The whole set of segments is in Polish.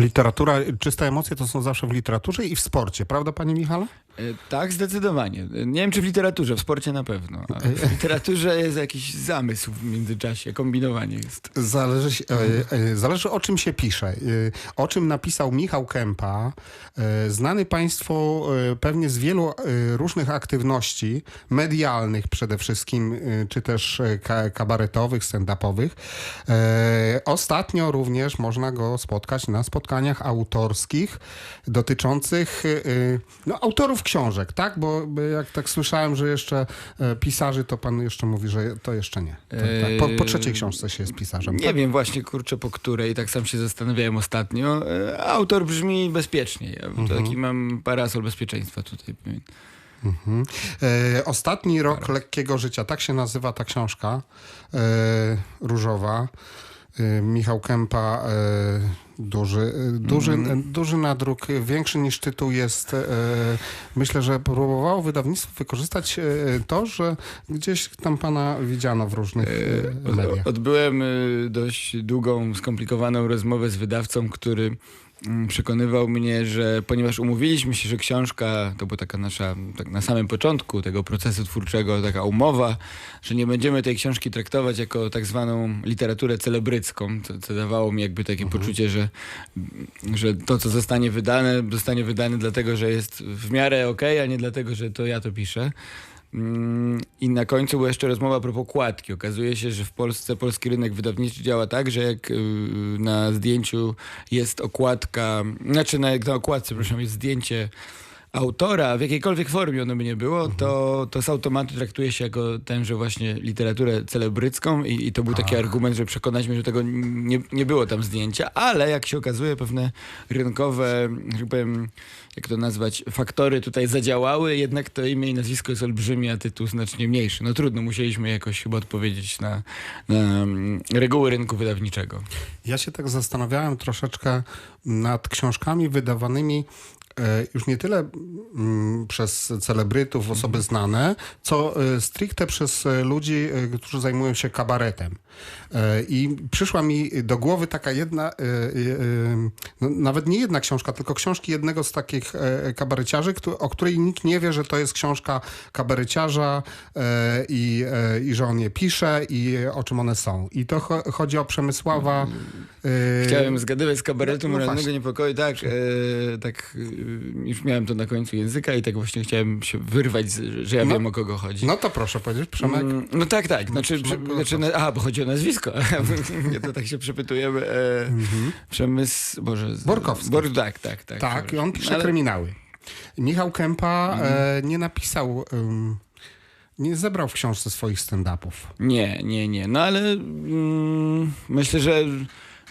Literatura, czyste emocje to są zawsze w literaturze i w sporcie, prawda panie Michale? E, Tak, zdecydowanie. Nie wiem, czy w literaturze, w sporcie na pewno. A w literaturze jest jakiś zamysł w międzyczasie, kombinowanie jest. Zależy, się- e, e, zależy o czym się pisze. O czym napisał Michał Kępa, znany Państwu pewnie z wielu różnych aktywności medialnych przede wszystkim, czy też ka- kabaretowych, stand-upowych. Ostatnio również można go spotkać na spotkaniach autorskich dotyczących no, autorów książek, tak? Bo jak tak słyszałem, że jeszcze e, pisarzy, to pan jeszcze mówi, że to jeszcze nie. To, tak, po, po trzeciej książce się jest pisarzem. Nie tak? wiem właśnie, kurczę, po której, tak sam się zastanawiałem ostatnio. E, Autor brzmi bezpiecznie. Ja Mhm. taki mam parasol bezpieczeństwa tutaj. Mhm. E, ostatni rok lekkiego życia, tak się nazywa ta książka e, różowa. E, Michał Kępa, e, duży, e, duży, e, duży nadruk, większy niż tytuł jest. Myślę, że próbowało wydawnictwo wykorzystać to, że gdzieś tam pana widziano w różnych mediach. Odbyłem dość długą, skomplikowaną rozmowę z wydawcą, który mm, przekonywał mnie, że ponieważ umówiliśmy się, że książka, to była taka nasza, tak na samym początku tego procesu twórczego, taka umowa, że nie będziemy tej książki traktować jako tak zwaną literaturę celebrycką, co, co dawało mi jakby takie poczucie, że, że to, co zostanie wydane, zostanie wydane dlatego, że jest w miarę okej, a nie dlatego, że to ja to piszę. Mm, I na końcu była jeszcze rozmowa a propos okładki. Okazuje się, że w Polsce polski rynek wydawniczy działa tak, że jak y, na zdjęciu jest okładka, znaczy na, na okładce, proszę, jest zdjęcie autora, w jakiejkolwiek formie ono by nie było, to, to z automatu traktuje się jako tenże właśnie literaturę celebrycką i, i to był taki argument, żeby przekonać mnie, że tego nie, nie było tam zdjęcia, ale jak się okazuje, pewne rynkowe, że tak powiem, jak to nazwać, faktory tutaj zadziałały, jednak to imię i nazwisko jest olbrzymie, a tytuł znacznie mniejszy. No trudno, musieliśmy jakoś chyba odpowiedzieć na, na mm, reguły rynku wydawniczego. Ja się tak zastanawiałem troszeczkę nad książkami wydawanymi już nie tyle mm, przez celebrytów, osoby znane, co e, stricte przez e, ludzi, e, którzy zajmują się kabaretem. E, I przyszła mi do głowy taka jedna, e, e, e, no, nawet nie jedna książka, tylko książki jednego z takich e, kabareciarzy, o której nikt nie wie, że to jest książka kabareciarza e, i, e, i że on je pisze i o czym one są. I to cho- chodzi o Przemysława... e, Chciałem zgadywać z kabaretu no Moralnego właśnie. Niepokoju, tak, e, tak e, już miałem to na końcu języka i tak właśnie chciałem się wyrwać, że ja No. wiem o kogo chodzi. No to proszę powiedzieć, Przemek. Mm, No tak, tak. Znaczy, Przemek prze, znaczy na, a, bo chodzi o nazwisko. Nie, to tak się przepytujemy. E, Przemysł, Boże. Borkowski. Bor, tak, tak, tak. tak, i on pisze Ale- kryminały. Michał Kępa e, nie napisał, ym, nie zebrał w książce swoich stand-upów. Nie, nie, nie. No ale mm, myślę, że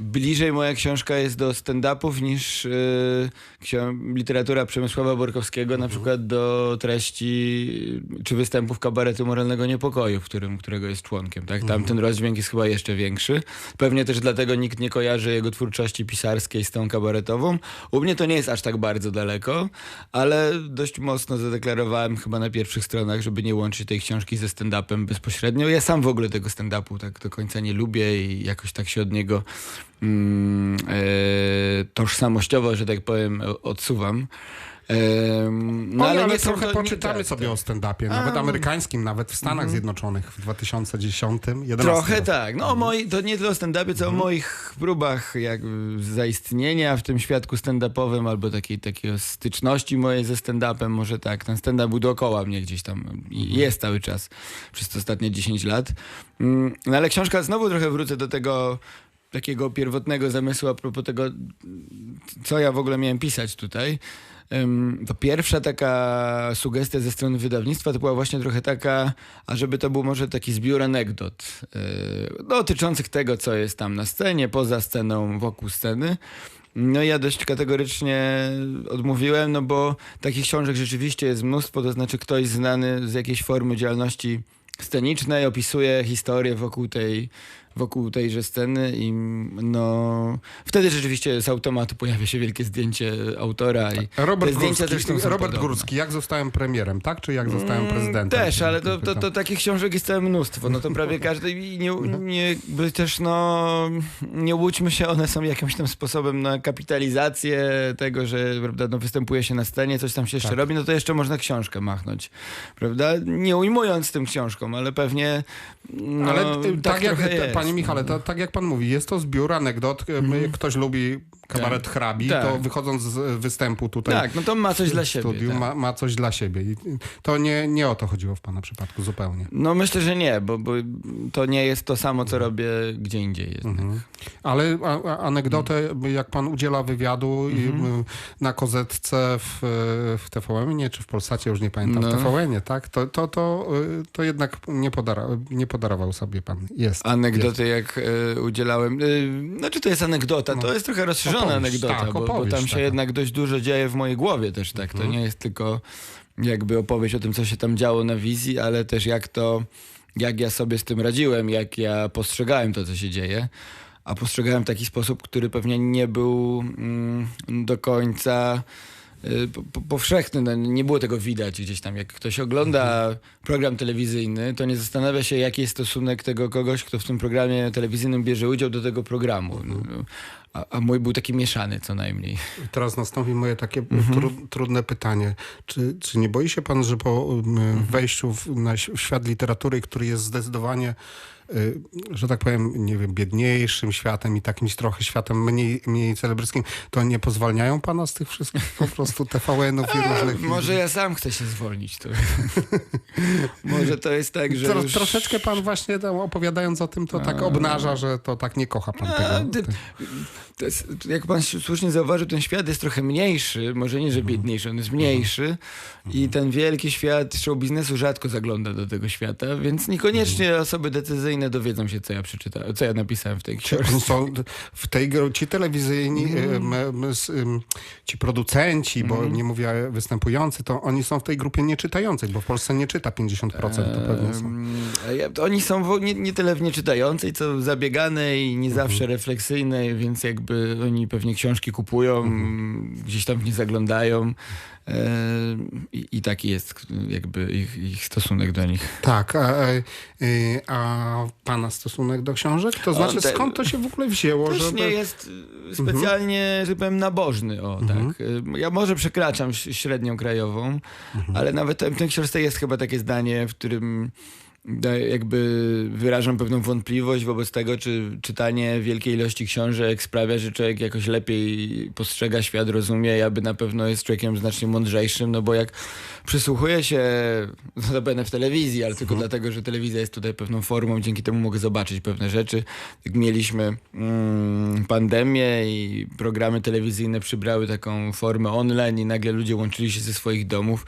bliżej moja książka jest do stand-upów niż y, ksią- literatura Przemysława Borkowskiego, na przykład do treści czy występów kabaretu Moralnego Niepokoju, w którym, którego jest członkiem. Tak? Tam ten rozdźwięk jest chyba jeszcze większy. Pewnie też dlatego nikt nie kojarzy jego twórczości pisarskiej z tą kabaretową. U mnie to nie jest aż tak bardzo daleko, ale dość mocno zadeklarowałem chyba na pierwszych stronach, żeby nie łączyć tej książki ze stand-upem bezpośrednio. Ja sam w ogóle tego stand-upu tak do końca nie lubię i jakoś tak się od niego tożsamościowo, że tak powiem, odsuwam. Em, No, ale, są trochę poczytamy tak, sobie tak. o stand-upie, nawet amerykańskim, nawet w Stanach Zjednoczonych w 2010 11 Trochę tak. No o moi, to nie tyle o stand-upie, co o moich próbach jak zaistnienia w tym świadku stand-upowym albo takiej, takiej styczności mojej ze stand-upem. Może tak, ten stand-up był dookoła mnie gdzieś tam i jest cały czas przez te ostatnie 10 lat. Mm, No ale książka, znowu trochę wrócę do tego takiego pierwotnego zamysłu a propos tego, co ja w ogóle miałem pisać tutaj. To pierwsza taka sugestia ze strony wydawnictwa to była właśnie trochę taka, ażeby to był może taki zbiór anegdot yy, dotyczących tego, co jest tam na scenie, poza sceną, wokół sceny. No ja dość kategorycznie odmówiłem, no bo takich książek rzeczywiście jest mnóstwo, to znaczy ktoś znany z jakiejś formy działalności scenicznej opisuje historię wokół tej wokół tejże sceny i no wtedy rzeczywiście z automatu pojawia się wielkie zdjęcie autora i Robert te zdjęcia Górski, zresztą Robert podobne. Górski, jak zostałem premierem, tak? Czy jak zostałem Mm, prezydentem? Też, ale to, to, to takich książek jest całe mnóstwo. No to prawie każdy i nie, nie jakby też no nie łudźmy się, one są jakimś tam sposobem na kapitalizację tego, że prawda, no, występuje się na scenie, coś tam się jeszcze Tak. robi, no to jeszcze można książkę machnąć. Prawda? Nie ujmując tym książką, ale pewnie no, Ale y, tak, jak, trochę t- jest, panie no. Michale, tak jak pan mówi, jest to zbiór anegdot. My, Ktoś lubi kabaret Tak. hrabi, Tak. to wychodząc z występu tutaj Tak, no to ma coś dla siebie. studiu, tak. ma, ma coś dla siebie. I to nie, nie o to chodziło w pana przypadku zupełnie. No myślę, że nie, bo, bo to nie jest to samo, co robię gdzie indziej. Mhm. Ale a, anegdotę, jak pan udziela wywiadu Mhm. y, na kozetce w, w TVN-ie, czy w Polsacie, już nie pamiętam, No. w TVN-ie, tak? To, to, to, y, to jednak nie, podara, nie podarował sobie pan. Jest. jest. Anegdoty, jak e, udzielałem. E, znaczy, to jest anegdota. No. To jest trochę rozszerzona Opowieść, anegdota, tak, bo, bo opowieść tam się jednak dość dużo dzieje w mojej głowie też, tak. To Mhm. nie jest tylko jakby opowieść o tym, co się tam działo na wizji, ale też jak to, jak ja sobie z tym radziłem, jak ja postrzegałem to, co się dzieje. A postrzegałem w taki sposób, który pewnie nie był mm, do końca y, po- po- powszechny. No, nie było tego widać gdzieś tam. Jak ktoś ogląda program telewizyjny, to nie zastanawia się, jaki jest stosunek tego kogoś, kto w tym programie telewizyjnym bierze udział do tego programu. No, A, a mój był taki mieszany co najmniej. Teraz nastąpi moje takie Mhm. tru, trudne pytanie. Czy, czy nie boi się pan, że po Mhm. wejściu w, na w świat literatury, który jest zdecydowanie, y, że tak powiem, nie wiem, biedniejszym światem i takimś trochę światem mniej, mniej celebryckim, to nie pozwalniają pana z tych wszystkich po prostu TVN-ów i różnych... Może ja sam chcę się zwolnić. To... Może to jest tak, że Tro, już... Troszeczkę pan właśnie tam opowiadając o tym, to tak obnaża, że to tak nie kocha pan tego. ty- jak pan słusznie zauważył, ten świat jest trochę mniejszy, może nie, że Mhm. biedniejszy, on jest mniejszy i ten wielki świat show biznesu rzadko zagląda do tego świata, więc niekoniecznie Mhm. osoby decyzyjne dowiedzą się, co ja przeczytałem, co ja napisałem w tej książce. są w tej ci telewizyjni, Mhm. em, ci producenci, bo nie mówię występujący, to oni są w tej grupie nieczytającej, bo w Polsce nie czyta 50%, to pewnie są. Oni są nie, nie tyle w nieczytającej, co zabieganej, nie Mhm. zawsze refleksyjnej, więc jakby oni pewnie książki kupują, Mhm. gdzieś tam w nie zaglądają i, i taki jest jakby ich, ich stosunek do nich. Tak, a, a, y, a pana stosunek do książek? To znaczy, te- skąd to się w ogóle wzięło? Też żeby- nie jest y, specjalnie, że tak powiem, nabożny, o tak. Y, Ja może przekraczam średnią krajową, ale nawet w tej książce jest chyba takie zdanie, w którym jakby wyrażam pewną wątpliwość wobec tego, czy czytanie wielkiej ilości książek sprawia, że człowiek jakoś lepiej postrzega świat, rozumie, aby na pewno jest człowiekiem znacznie mądrzejszym, no bo jak przysłuchuję się, notabene w telewizji, ale tylko dlatego, że telewizja jest tutaj pewną formą, dzięki temu mogę zobaczyć pewne rzeczy. Jak mieliśmy mm, pandemię i programy telewizyjne przybrały taką formę online i nagle ludzie łączyli się ze swoich domów,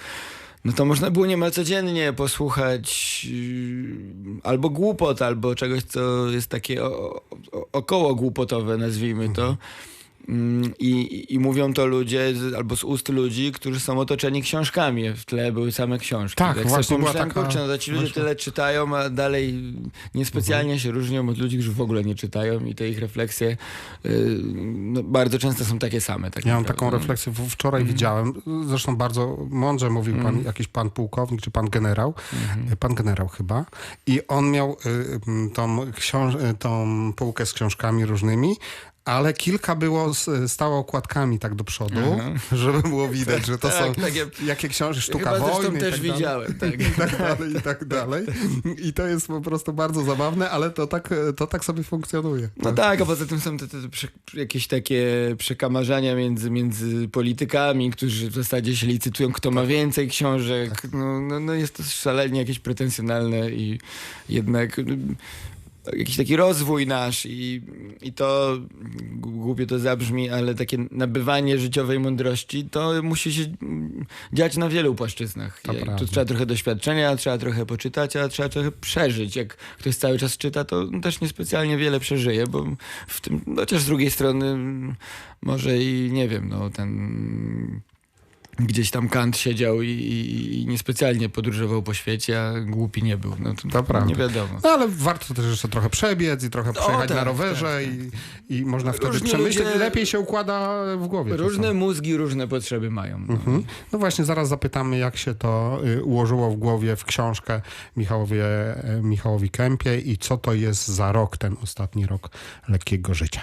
no to można było niemal codziennie posłuchać yy, albo głupot, albo czegoś, co jest takie o, o, około głupotowe, nazwijmy to. Mm, I, i- mówią to ludzie, z, albo z ust ludzi, którzy są otoczeni książkami. W tle były same książki. Tak, Jak właśnie była taka- kurczę, no to ci ludzie właśnie- tyle czytają, a dalej niespecjalnie się różnią od ludzi, którzy w ogóle nie czytają i te ich refleksje yy, no, bardzo często są takie same. Tak Ja mam taką refleksję, w- wczoraj widziałem, zresztą bardzo mądrze mówił pan, jakiś pan pułkownik, czy pan generał, pan generał chyba, i on miał y, y, tą, książ- y, tą półkę z książkami różnymi, ale kilka było stało okładkami tak do przodu, żeby było widać, że to Tak, są takie- jakie książki, sztuka Chyba wojny też tak widziałem, tak. I tak dalej, i tak dalej. I to jest po prostu bardzo zabawne, ale to tak, to tak sobie funkcjonuje. No tak, a poza tym są te, te, te jakieś takie przekamarzania między, między politykami, którzy w zasadzie się licytują, kto ma więcej książek. No, no, no jest to szalenie jakieś pretensjonalne i jednak jakiś taki rozwój nasz i, i to głupio to zabrzmi, ale takie nabywanie życiowej mądrości to musi się dziać na wielu płaszczyznach. To prawda. tu trzeba trochę doświadczenia, trzeba trochę poczytać, a trzeba trochę przeżyć. Jak ktoś cały czas czyta, to też niespecjalnie wiele przeżyje, bo w tym, chociaż z drugiej strony może i nie wiem, no ten gdzieś tam Kant siedział i, i, i niespecjalnie podróżował po świecie, a głupi nie był. No to, To prawda. nie wiadomo. No ale warto też jeszcze trochę przebiec i trochę przejechać tak, na rowerze tak, i, i można wtedy Różni przemyśleć. ludzie- Lepiej się układa w głowie. Różne czasem. mózgi, różne potrzeby mają. No. Mhm. No właśnie, zaraz zapytamy, jak się to y, ułożyło w głowie w książkę Michałowie, e, Michałowi Kępie i co to jest za rok, ten ostatni rok lekkiego życia.